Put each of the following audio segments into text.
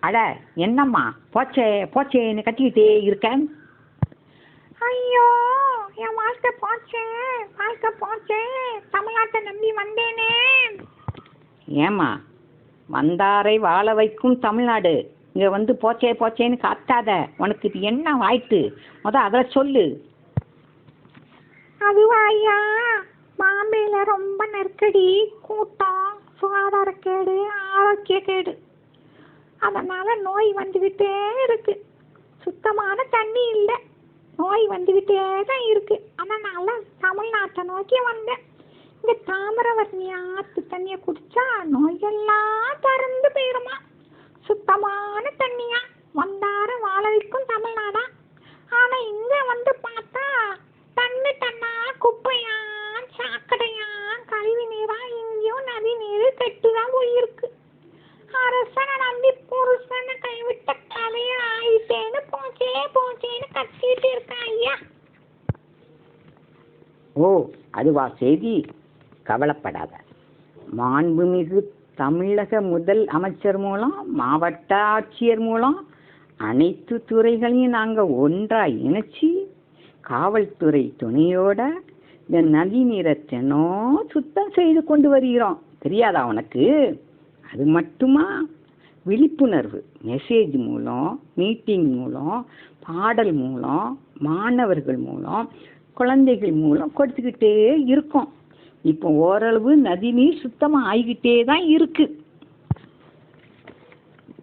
அட என்னம்மா? போச்சே போச்சேன்னு கத்திக்கிட்டே இருக்கேன் ஐயோ என் வாழ்க்கை போச்சே வாழ்க்கை போச்சே. தமிழ்நாட்டை நம்பி வந்தேனே. ஏம்மா? வந்தாரை வாழ வைக்கும் தமிழ்நாடு. இங்கே வந்து போச்சே போச்சேன்னு காத்தாத. உனக்கு இது என்ன ஆயிட்டு முத அதை சொல்லு. அதுவா ஐயா பாம்பேல ரொம்ப நெருக்கடி கூட்டம் சுகாதாரக்கேடு ஆரோக்கியக்கேடு. அதனால நோய் வந்துக்கிட்டே இருக்கு. சுத்தமான தண்ணி இல்லை. நோய் வந்துக்கிட்டே தான் இருக்கு. அதனால தமிழ்நாட்டை நோக்கி வந்தேன். இந்த தாமிரவர்ணி ஆற்று தண்ணியை குடிச்சா நோயெல்லாம் திறந்து போயிருமா சுத்தமான தண்ணியா வந்தார வாழ வைக்கும் தமிழ்நாடா ஆனா இங்க வந்து பார்த்தா தண்ணி தண்ணா குப்பையா சாக்கடையா கழிவு நீரா இங்கேயும் நதி நீர் கெட்டுதான் போயிருக்கு அரசனை நம்பி புருஷனை கைவிட்ட கதைய ஆயிட்டேன்னு போச்சே போச்சேன்னு கத்திட்டு இருக்கேன் ஐயா ஓ அதுவா செய்தி. கவலைப்படாத. மாண்புமிகு தமிழக முதல் அமைச்சர் மூலம் மாவட்ட ஆட்சியர் மூலம் அனைத்து துறைகளையும் நாங்கள் ஒன்றாக இணைச்சி காவல்துறை துணையோட இந்த நதி நீரை சுத்தம் செய்து கொண்டு வருகிறோம். தெரியாதா உனக்கு? அது மட்டுமா? விழிப்புணர்வு மெசேஜ் மூலம் மீட்டிங் மூலம் பாடல் மூலம் மாணவர்கள் மூலம் குழந்தைகள் மூலம் கொடுத்துக்கிட்டே இருக்கோம். இப்போ ஓரளவு நதி நீர் சுத்தமாக ஆகிக்கிட்டே தான் இருக்கு.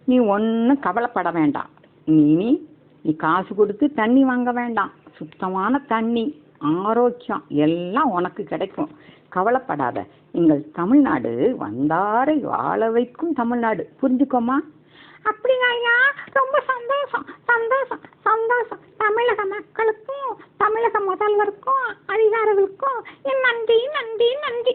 நீ ஒன்றும் கவலைப்பட வேண்டாம். நீ நீ காசு கொடுத்து தண்ணி வாங்க வேண்டாம். சுத்தமான தண்ணி ஆரோக்கியம் எல்லாம் உனக்கு கிடைக்கும். கவலைப்படாத. எங்கள் தமிழ்நாடு வந்தாரை வாழ வைக்கும் தமிழ்நாடு. புரிஞ்சுக்கோமா? அப்படிங்க ஐயா? ரொம்ப சந்தோஷம் சந்தோஷம் தமிழக மக்களுக்கும் தமிழக முதல்வருக்கும் அதிகாரிகளுக்கும் என் நன்றி நன்றி நன்றி.